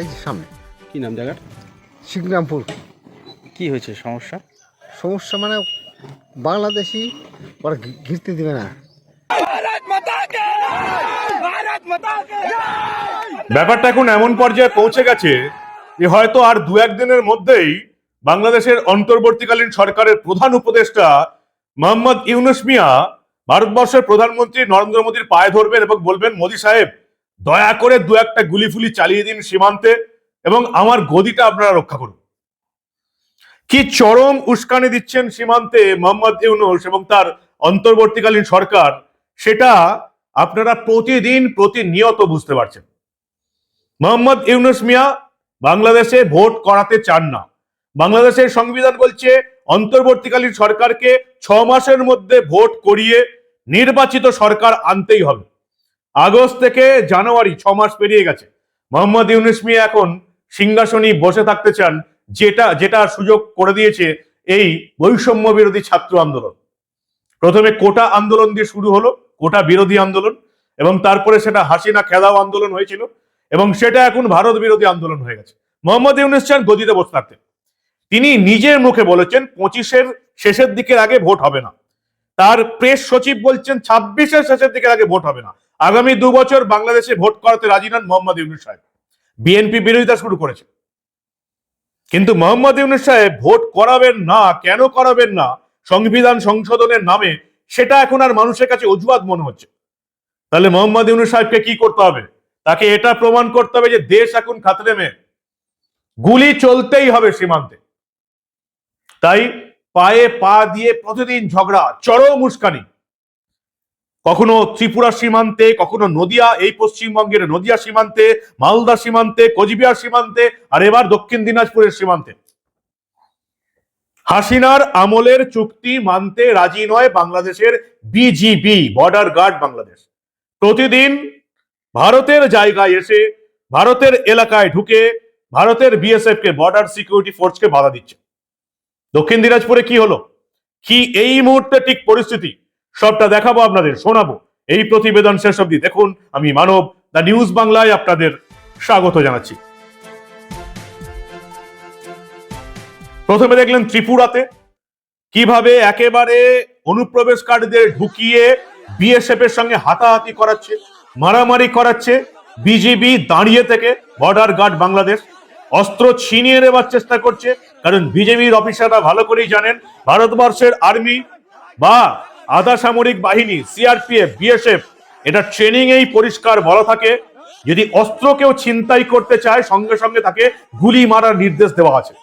এই যে সামনে। কি নাম জায়গার? সিংরামপুর। কি হয়েছে সমস্যা? সমস্যা মানে বাংলাদেশি ওরা ঘিরতে দিবে না। ব্যাপারটা এখন এমন পর্যায়ে পৌঁছে গেছে যে হয়তো আর দু একদিনের মধ্যেই বাংলাদেশের অন্তর্বর্তীকালীন সরকারের প্রধান উপদেষ্টা মোহাম্মদ ইউনুস মিয়া ভারতবর্ষের প্রধানমন্ত্রী নরেন্দ্র মোদীর পায়ে ধরবেন এবং বলবেন মোদী সাহেব দয়া করে দু একটা গুলি ফুলি চালিয়ে দিন সীমান্তে এবং আমার গদিটা আপনারা রক্ষা করুন। কি চরম উস্কানি দিচ্ছেন সীমান্তে মোহাম্মদ ইউনুস এবং তার অন্তর্বর্তীকালীন সরকার, সেটা আপনারা প্রতিদিন প্রতিনিয়ত বুঝতে পারছেন। মোহাম্মদ ইউনুস মিয়া বাংলাদেশে ভোট করাতে চান না। বাংলাদেশের সংবিধান বলছে, অন্তর্বর্তীকালীন সরকারকে ছ মাসের মধ্যে ভোট করিয়ে নির্বাচিত সরকার আনতেই হবে। আগস্ট থেকে জানুয়ারি ছ মাস পেরিয়ে গেছে। মোহাম্মদ ইউনুস মিয়া এখন সিংহাসনই বসে থাকতে চান, যেটা যেটা সুযোগ করে দিয়েছে এই বৈষম্য বিরোধী ছাত্র আন্দোলন। প্রথমে কোটা আন্দোলন দিয়ে শুরু হলো, কোটা বিরোধী আন্দোলন, এবং তারপরে সেটা হাসিনা খেদাও আন্দোলন হয়েছিল, এবং সেটা এখন ভারত বিরোধী আন্দোলন হয়ে গেছে। মোহাম্মদ ইউনুস চান গদিতে বসে থাকতে। তিনি নিজের মুখে বলেছেন, পঁচিশের শেষের দিকের আগে ভোট হবে না। তার প্রেস সচিব বলছেন ছাব্বিশের শেষের দিকে আগে ভোট হবে না। আগামী দু বছর বাংলাদেশে ভোট করাতে রাজি নন মোহাম্মদ ইউনুস সাহেব। বিএনপি বিরোধিতা শুরু করেছে। কিন্তু মোহাম্মদ ইউনুস সাহেব ভোট করাবেন না, কেন করাবেন না, সংবিধান সংশোধনের নামে, সেটা এখন আর মানুষের কাছে অজুহাত মনে হচ্ছে। তাহলে মোহাম্মদ ইউনুস সাহেবকে কি করতে হবে? তাকে এটা প্রমাণ করতে হবে যে দেশ এখন খাতরে মে গুলি চলতেই হবে সীমান্তে। তাই পায়ে পা দিয়ে প্রতিদিন ঝগড়া, চরম উস্কানি। কখনো ত্রিপুরা সীমান্তে, কখনো নদিয়া, এই পশ্চিমবঙ্গের নদিয়া সীমান্তে, মালদা সীমান্তে, কোচবিহার সীমান্তে, আর এবার দক্ষিণ দিনাজপুরের সীমান্তে। হাসিনার আমলের চুক্তি মানতে রাজি নয় বাংলাদেশের বিজিবি, বর্ডার গার্ড বাংলাদেশ। প্রতিদিন ভারতের জায়গায় এসে, ভারতের এলাকায় ঢুকে, ভারতের বিএসএফ কে, বর্ডার সিকিউরিটি ফোর্সকে বাধা দিচ্ছে। দক্ষিণ দিনাজপুরে কি হলো? কি এই মুহূর্তে ঠিক পরিস্থিতি? সবটা দেখাবো আপনাদের, শোনাবো। এই প্রতিবেদন শেষ অব্দি দেখুন। আমি মানব দ্য নিউজ বাংলায় আপনাদের স্বাগত জানাচ্ছি। প্রথমে দেখলেন ত্রিপুরাতে কীভাবে একেবারে অনুপ্রবেশকারীদের ঢুকিয়ে বিএসএফ এর সঙ্গে হাতাহাতি করাচ্ছে, মারামারি করাচ্ছে, বিজিবি দাঁড়িয়ে থেকে বর্ডার গার্ড বাংলাদেশ। অস্ত্র ছিনিয়ে নেবার চেষ্টা করছে। কারণ বিজেপির অফিসাররা ভালো করেই জানেন, ভারতবর্ষের আর্মি বা আধা সামরিক বাহিনী, সিআরপিএফ, বিএসএফ, এটা ট্রেনিং এই পরিষ্কার বলা থাকে। যদি অস্ত্র কেউ ছিনতাই করতে চায়, সঙ্গে সঙ্গে তাকে গুলি মারার নির্দেশ দেওয়া আছে।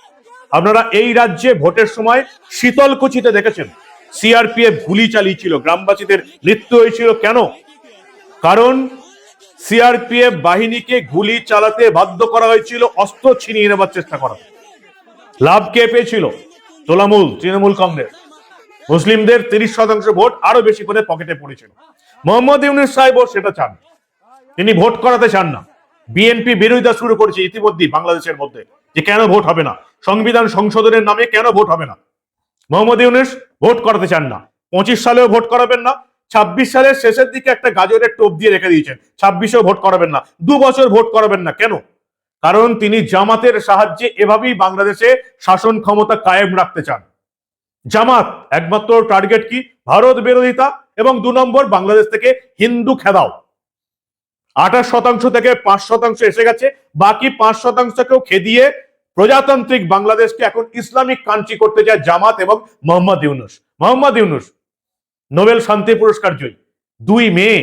আপনারা এই রাজ্যে ভোটের সময় শীতলকুচিতে দেখেছেন, সিআরপিএফ গুলি চালিয়েছিল, গ্রামবাসীদের মৃত্যু হয়েছিল। কেন? কারণ সিআরপিএফ বাহিনীকে গুলি চালাতে বাধ্য করা হয়েছিল, অস্ত্র ছিনিয়ে নেবার চেষ্টা করা। লাভ কে পেয়েছিল? তোলামূল তৃণমূল কংগ্রেস। মুসলিমদের তিরিশ শতাংশ ভোট আরও বেশি করে পকেটে পড়েছিল। মোহাম্মদ ইউনুস সাহেবও সেটা চান। তিনি ভোট করাতে চান না। বিএনপি বিরোধিতা শুরু করেছে ইতিমধ্যেই বাংলাদেশের মধ্যে যে কেন ভোট হবে না? সংবিধান সংশোধনের নামে কেন ভোট হবে না? মোহাম্মদ ইউনুস ভোট করাতে চান না। পঁচিশ সালেও ভোট করাবেন না। ছাব্বিশ সালের শেষের দিকে একটা গাজরের টোপ দিয়ে রেখে দিয়েছেন ছাব্বিশেও ভোট করাবেন না। দু বছর ভোট করাবেন না। কেন? কারণ তিনি জামাতের সাহায্যে এভাবেই বাংলাদেশে শাসন ক্ষমতা কায়েম রাখতে চান। জামাত একমাত্র টার্গেট কি? ভারত বিরোধিতা এবং দু নম্বর বাংলাদেশ থেকে হিন্দু খেদাও। আঠাশ শতাংশ থেকে পাঁচ শতাংশ এসে গেছে। বাকি পাঁচ শতাংশকেও খেদিয়ে প্রজাতান্ত্রিক বাংলাদেশকে এখন ইসলামিক কান্ট্রি করতে চায় জামাত এবং মোহাম্মদ ইউনুস। মোহাম্মদ ইউনুস নোবেল শান্তি পুরস্কার জয়ী। দুই মেয়ে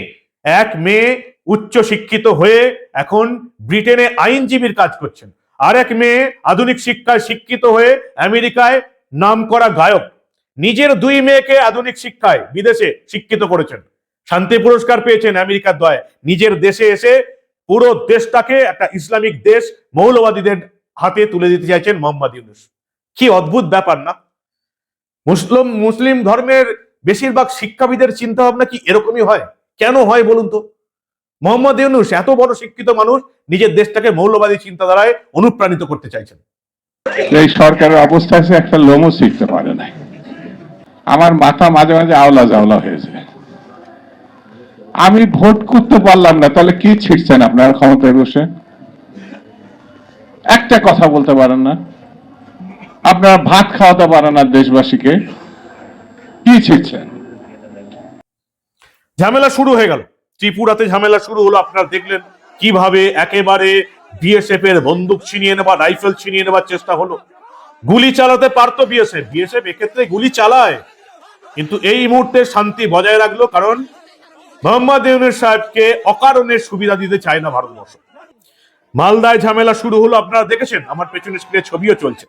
এক মেয়ে উচ্চ শিক্ষিত হয়ে এখন ব্রিটেনে আইনজীবীর কাজ করছেন। আর এক মেয়ে আধুনিক শিক্ষায় শিক্ষিত হয়ে আমেরিকায় নামকরা গায়ক। নিজের দুই মেয়েকে আধুনিক শিক্ষায় বিদেশে শিক্ষিত করেছেন। শান্তি পুরস্কার পেয়েছেন আমেরিকার দয়। নিজের দেশে এসে পুরো দেশটাকে একটা ইসলামিক দেশ মৌলবাদীদের হাতে তুলে দিতে চাইছেন মোহাম্মদ ইউনুস। কি অদ্ভুত ব্যাপার না? মুসলিম মুসলিম ধর্মের বেশিরভাগ শিক্ষাবিদের চিন্তা ভাবনা কি এরকমই হয়? কেন হয় বলুন তো? মোহাম্মদ ইউনুস এত বড় শিক্ষিত মানুষ, নিজের দেশটাকে মৌলবাদী চিন্তাধারায় অনুপ্রাণিত করতে চাইছেন। এই সরকারের অবস্থা আছে, একটা লোমও শিখতে পারে না আমার মাথা মাঝে মাঝে আওলা জাওলা হয়ে যায় আমি ভোট করতে পারলাম না, তাহলে কি ছিটছেন আপনার ক্ষমতায় বসে? একটা কথা বলতে পারেন না। আপনারা ভাত খাওয়াতে পারেন না দেশবাসীকে। কি ঝামেলা শুরু হয়ে গেল। ত্রিপুরাতে ঝামেলা শুরু হলো, আপনারা দেখলেন কীভাবে একেবারে বিএসএফ এর বন্দুক ছিনিয়ে নেওয়া, রাইফেল ছিনিয়ে নেওয়ার চেষ্টা হলো। গুলি চালাতে পারতো বিএসএফ বিএসএফ এক্ষেত্রে গুলি চালায়। কিন্তু এই মুহূর্তে শান্তি বজায় রাখল, কারণ মোহাম্মদ ইউনুস সাহেবকে অকারণে সুবিধা দিতে চায় না ভারতবর্ষ। মালদায় ঝামেলা শুরু হলো, আপনারা দেখেছেন, আমার পেছনে স্ক্রিনে ছবিও চলছে।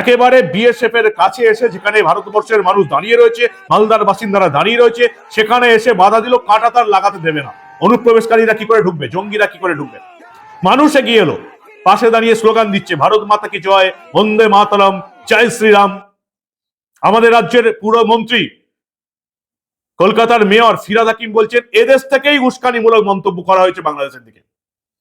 একেবারে বিএসএফ এর কাছে এসে যেখানে ভারতবর্ষের মানুষ দাঁড়িয়ে রয়েছে, মালদার বাসিন্দারা দাঁড়িয়ে রয়েছে, সেখানে এসে বাধা দিল, কাঁটা তার লাগাতে দেবে না। অনুপ্রবেশকারীরা কি করে ঢুকবে? জঙ্গিরা কি করে ঢুকবে? মানুষ এগিয়ে এলো। পাশে দাঁড়িয়ে স্লোগান দিচ্ছে, ভারত মাতা কি জয়, বন্দে মাতরম, জয় শ্রীরাম। আমাদের রাজ্যের পুরো মন্ত্রী, কলকাতার মেয়র ফিরাদ হাকিম বলছেন, এদেশ থেকেই উস্কানিমূলক মন্তব্য করা হয়েছে বাংলাদেশের দিকে।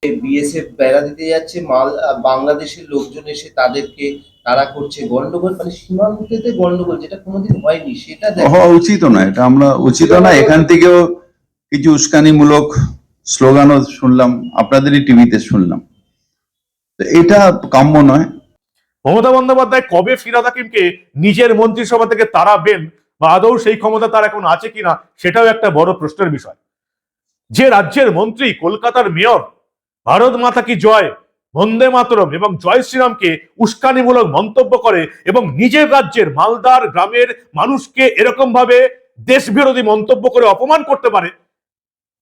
বিএসএফ বেড়া দিতে যাচ্ছে মাল বাংলাদেশের লোকজন এসে তাদেরকে তারা করছে। গন্ডগোল মানে সীমান্তেতে গন্ডগোল যেটা কোনোদিন হয়নি সেটা দেখো হওয়া উচিত না এটা আমরা উচিত না এখান থেকেও কিছু উস্কানিমূলক স্লোগানও শুনলাম আপনাদেরই টিভিতে শুনলাম। এটা কাম্য নয়। মমতা বন্দ্যোপাধ্যায় কবে ফিরাদ হাকিমকে নিজের মন্ত্রিসভা থেকে তাড়াবেন বা আদৌ সেই ক্ষমতা তার এখন আছে কিনা সেটাও একটা বড় প্রশ্নের বিষয়। যে রাজ্যের মন্ত্রী কলকাতার মেয়র ভারত মাতা কি জয়? বন্দে মাতরম এবং জয় শ্রীরামকে উস্কানিমূলক মন্তব্য করে এবং নিজের রাজ্যের মালদার গ্রামের মানুষকে এরকম ভাবে দেশবিরোধী মন্তব্য করে অপমান করতে পারে।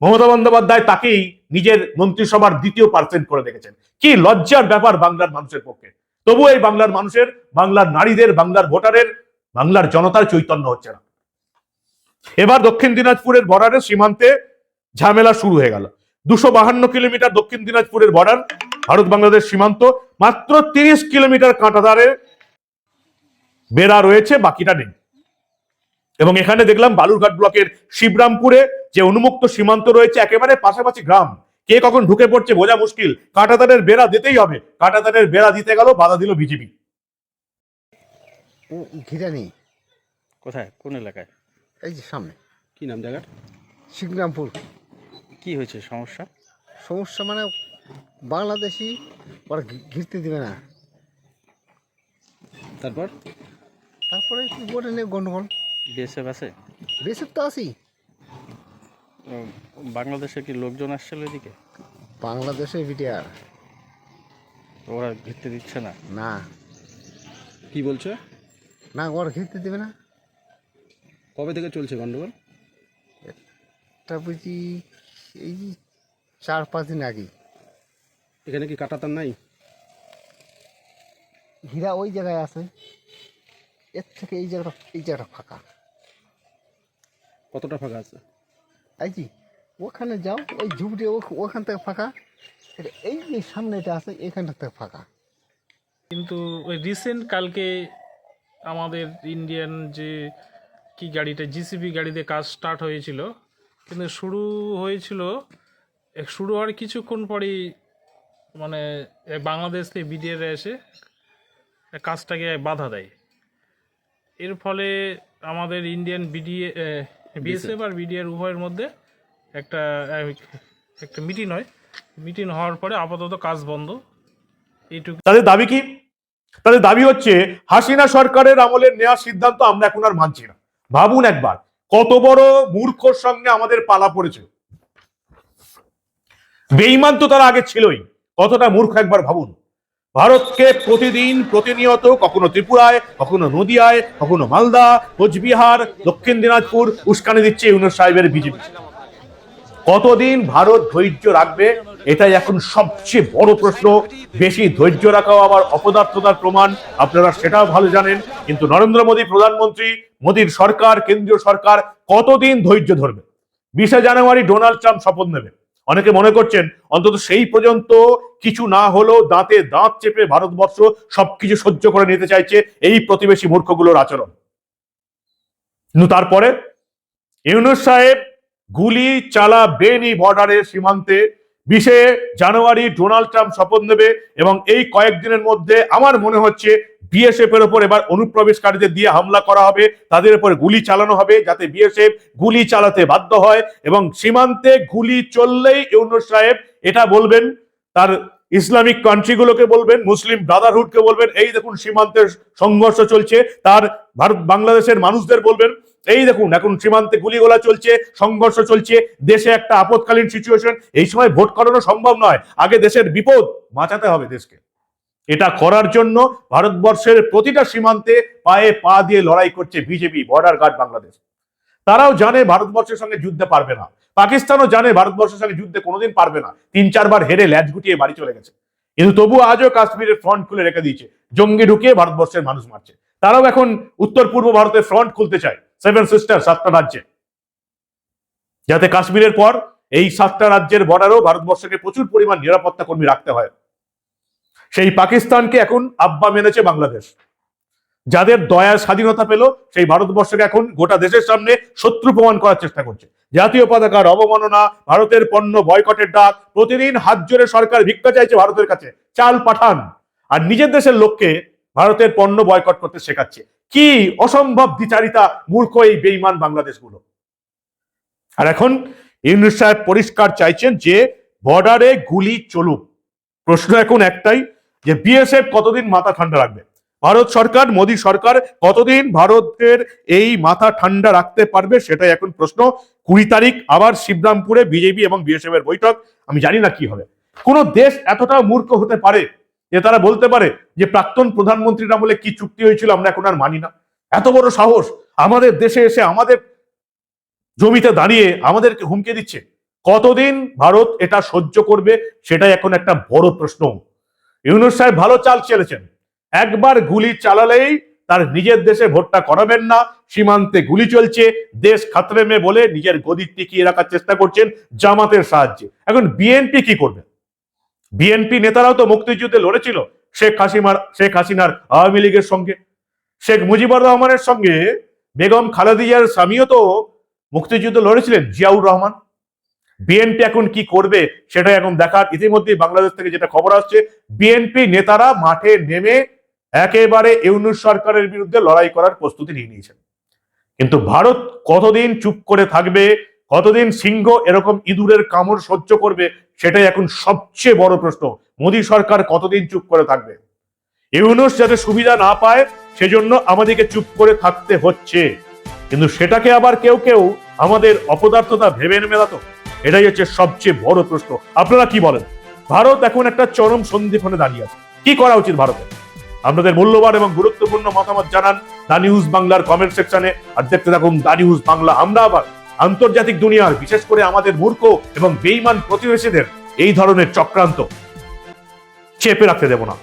মমতা বন্দ্যোপাধ্যায় তাকেই নিজের মন্ত্রিসভার দ্বিতীয় পার্সেন্ট করে রেখেছেন কি লজ্জার ব্যাপার বাংলার মানুষের পক্ষে। তবু এই বাংলার মানুষের, বাংলার নারীদের, বাংলার ভোটারের, বাংলার জনতার চৈতন্য হচ্ছে না। এবার দক্ষিণ দিনাজপুরের বর্ডারের সীমান্তে ঝামেলা শুরু হয়ে গেল। দুশো বাহান্ন কিলোমিটার দক্ষিণ দিনাজপুরের বর্ডার ভারত বাংলাদেশ সীমান্ত মাত্র তিরিশ কিলোমিটার কাঁটাদারে বেড়া রয়েছে বাকিটা নেই। এবং এখানে দেখলাম বালুরঘাট ব্লকের শিবরামপুরে যে উন্মুক্ত সীমান্ত রয়েছে একেবারে পাশাপাশি গ্রাম। কে কখন ঢুকে পড়ছে বোঝা মুশকিল। কাঁটাতারের বেড়া দিতেই হবে। কাঁটাতারের বেড়া দিতে গেল বাধা দিল বিজেপি। ঘিরে নেই কোথায়? কোন এলাকায়? এই যে সামনে। কি নাম জায়গার? শিবরামপুর। কি হয়েছে সমস্যা? সমস্যা মানে বাংলাদেশি ওরা ঘিরতে দিবে না। তারপর? তারপরে কি বলে নেই গন্ডগোল। বিএসএফ আছে? বেসব তো আসি বাংলাদেশে কি লোকজন আসছিল এদিকে? বাংলাদেশে বিটিআর ওরা ঘিরতে দিচ্ছে না? না। কি বলছে? না ওরা ঘিরতে দেবে না। কবে থেকে চলছে গন্ডগোল? তা বুঝি এই চার পাঁচ দিন আগে। এখানে কি কাটাতার নাই? হীরা ওই জায়গায় আছে। এর থেকে এই জায়গাটা এই জায়গাটা ফাঁকা। কতটা ফাঁকা আছে? এই জি ওখানে যাও ওই ঝুপড়ি ও- ওখান থেকে ফাঁকা। এটা এই যে সামনেটা আছে এইখানটা থেকে ফাঁকা। কিন্তু ওই রিসেন্ট কালকে আমাদের ইন্ডিয়ান যে কি গাড়িটা জিসিবি গাড়িতে কাজ স্টার্ট হয়েছিল কিন্তু শুরু হয়েছিল শুরু হওয়ার কিছুক্ষণ পরেই মানে বাংলাদেশ থেকে বিডিআর এসে কাজটাকে বাধা দেয়। এর ফলে আমাদের ইন্ডিয়ান বিডিএ বিএসএফ আর বিডিআর উভয়ের মধ্যে একটা একটা মিটিং হয়। মিটিং হওয়ার পরে আপাতত কাজ বন্ধ। এইটুকু। তাদের দাবি কি? তাদের দাবি হচ্ছে, হাসিনা সরকারের আমলের নেওয়া সিদ্ধান্ত আমরা এখন আর মানছি না। ভাবুন একবার কত বড় মূর্খর সঙ্গে আমাদের পালা পড়েছে। বেইমান তো তারা আগে ছিলই, কতটা মূর্খ একবার ভাবুন। ভারতকে প্রতিদিন প্রতিনিয়ত কখনো ত্রিপুরায়, কখনো নদিয়ায়, কখনো মালদা, কোচবিহার, দক্ষিণ দিনাজপুর উস্কানি দিচ্ছে ইউনুস সাহেবের বিজেপি। কতদিন ভারত ধৈর্য রাখবে, এটাই এখন সবচেয়ে বড় প্রশ্ন। বেশি ধৈর্য রাখাও আবার অপদার্থতার প্রমাণ, আপনারা সেটাও ভালো জানেন। কিন্তু নরেন্দ্র মোদী প্রধানমন্ত্রী মোদীর সরকার, কেন্দ্রীয় সরকার কতদিন ধৈর্য ধরবে? বিশে জানুয়ারি ডোনাল্ড ট্রাম্প শপথ নেবে। অনেকে মনে করছেন, অন্তত সেই পর্যন্ত কিছু না হলেও দাঁতে দাঁত চেপে ভারতবর্ষ সবকিছু সহ্য করে নিতে চাইছে এই প্রতিবেশী মূর্খগুলোর আচরণ। কিন্তু তারপরে ইউনুস সাহেব গুলি চালাবেনই বর্ডারের সীমান্তে বিশে জানুয়ারি ডোনাল্ড ট্রাম্প শপথ নেবে এবং এই কয়েকদিনের মধ্যে আমার মনে হচ্ছে বিএসএফ এর উপর এবার অনুপ্রবেশকারীদের দিয়ে হামলা করা হবে, তাদের উপর গুলি চালানো হবে যাতে বিএসএফ গুলি চালাতে বাধ্য হয় এবং সীমান্তে গুলি চললেই ইউনুস সাহেব এটা বলবেন, তার ইসলামিক কান্ট্রিগুলোকে বলবেন, মুসলিম ব্রাদারহুডকে বলবেন, এই দেখুন সীমান্তের সংঘর্ষ চলছে, তার ভারত, বাংলাদেশের মানুষদের বলবেন, এই দেখুন এখন সীমান্তে গুলিগোলা চলছে, সংঘর্ষ চলছে, দেশে একটা আপৎকালীন সিচুয়েশন এই সময় ভোট করানো সম্ভব নয়, আগে দেশের বিপদ বাঁচাতে হবে দেশকে। এটা করার জন্য ভারতবর্ষের প্রতিটা সীমান্তে পায়ে পা দিয়ে লড়াই করছে বিজেপি বর্ডার গার্ড বাংলাদেশ। তারাও জানে ভারতবর্ষের সঙ্গে যুদ্ধে পারবে না। পাকিস্তানও জানে ভারতবর্ষের সঙ্গে যুদ্ধে কোনোদিন পারবে না। তিন চারবার হেরে ল্যাজ গুটিয়ে বাড়ি চলে গেছে। কিন্তু তবু আজও কাশ্মীরের ফ্রন্ট খুলে রেখে দিয়েছে। জঙ্গি ঢুকিয়ে ভারতবর্ষের মানুষ মারছে। তারাও এখন উত্তর পূর্ব ভারতের ফ্রন্ট খুলতে চায়। সেভেন সিস্টার সাতটা রাজ্যে। যাতে কাশ্মীরের পর এই সাতটা রাজ্যের বর্ডারও ভারতবর্ষকে প্রচুর পরিমাণ নিরাপত্তা কর্মী রাখতে হয়। সেই পাকিস্তানকে এখন আব্বা মেনেছে বাংলাদেশ। যাদের দয়ার স্বাধীনতা পেল, সেই ভারতবর্ষকে এখন গোটা দেশের সামনে শত্রু প্রমাণ করার চেষ্টা করছে। জাতীয় পতাকার অবমাননা, ভারতের পণ্য বয়কটের ডাক, প্রতিদিন হাত জোরে সরকার ভিক্ষা চাইছে ভারতের কাছে। চাল পাঠান। আর নিজের দেশের লোককে ভারতের পণ্য বয়কট করতে শেখাচ্ছে। কি অসম্ভব দ্বিচারিতা মূর্খ এই বেইমান বাংলাদেশগুলো। আর এখন ইউনুস সাহেব পরিষ্কার চাইছেন যে বর্ডারে গুলি চলুক। প্রশ্ন এখন একটাই যে বিএসএফ কতদিন মাথা ঠান্ডা রাখবে? ভারত সরকার, মোদী সরকার কতদিন ভারতের এই মাথা ঠান্ডা রাখতে পারবে সেটাই এখন প্রশ্ন। কুড়ি তারিখ আবার শিবরামপুরে বিজেপি এবং বিএসএফ এর বৈঠক। আমি জানি না কি হবে। কোন দেশ এতটা মূর্খ হতে পারে যে তারা বলতে পারে যে প্রাক্তন প্রধানমন্ত্রীরা বলে কি চুক্তি হয়েছিল আমরা এখন আর মানি না। এত বড় সাহস আমাদের দেশে এসে আমাদের জমিতে দাঁড়িয়ে আমাদেরকে হুমকে দিচ্ছে। কতদিন ভারত এটা সহ্য করবে সেটাই এখন একটা বড় প্রশ্ন। ইউনুস সাহেব ভালো চাল চেলেছেন। একবার গুলি চালালেই তার নিজের দেশে ভোটটা করাবেন না, সীমান্তে গুলি চলছে, দেশ খাতরে মে বলে নিজের গদি টিকিয়ে রাখার চেষ্টা করছেন জামাতের সাহায্যে। এখন বিএনপি কি করবে? বিএনপি নেতারাও তো মুক্তিযুদ্ধে লড়েছিল, শেখ হাসিমার, শেখ হাসিনার আওয়ামী লীগের সঙ্গে। শেখ মুজিবুর রহমানের সঙ্গে বেগম খালেদিয়ার স্বামীও তো মুক্তিযুদ্ধে লড়েছিলেন, জিয়াউর রহমান। বিএনপি এখন কি করবে সেটা এখন দেখার। ইতিমধ্যে বাংলাদেশ থেকে যেটা খবর আসছে বিএনপি নেতারা মাঠে নেমে একেবারে ইউনুস সরকারের বিরুদ্ধে লড়াই করার প্রস্তুতি নিয়ে নিয়েছেন। কিন্তু ভারত কতদিন চুপ করে থাকবে, কতদিন সিংহ এরকম ইঁদুরের কামড় সহ্য করবে, সেটাই এখন সবচেয়ে বড় প্রশ্ন। মোদী সরকার কতদিন চুপ করে থাকবে? ইউনুস যাতে সুবিধা না পায়, সেজন্য আমাদেরকে চুপ করে থাকতে হচ্ছে। কিন্তু সেটাকে আবার কেউ কেউ আমাদের অপদার্থতা ভেবে মেলাতো এটাই হচ্ছে সবচেয়ে বড় প্রশ্ন। আপনারা কি বলেন? ভারত এখন একটা চরম সন্ধিক্ষণে দাঁড়িয়ে আছে। কি করা উচিত ভারতের আপনাদের মূল্যবান এবং গুরুত্বপূর্ণ মতামত জানান দা নিউজ বাংলার কমেন্ট সেকশনে আর দেখতে থাকুন দা নিউজ বাংলা। আমরা আবার আন্তর্জাতিক দুনিয়ার, বিশেষ করে আমাদের মূর্খ এবং বেইমান প্রতিবেশীদের এই ধরনের চক্রান্ত চেপে রাখতে দেব না।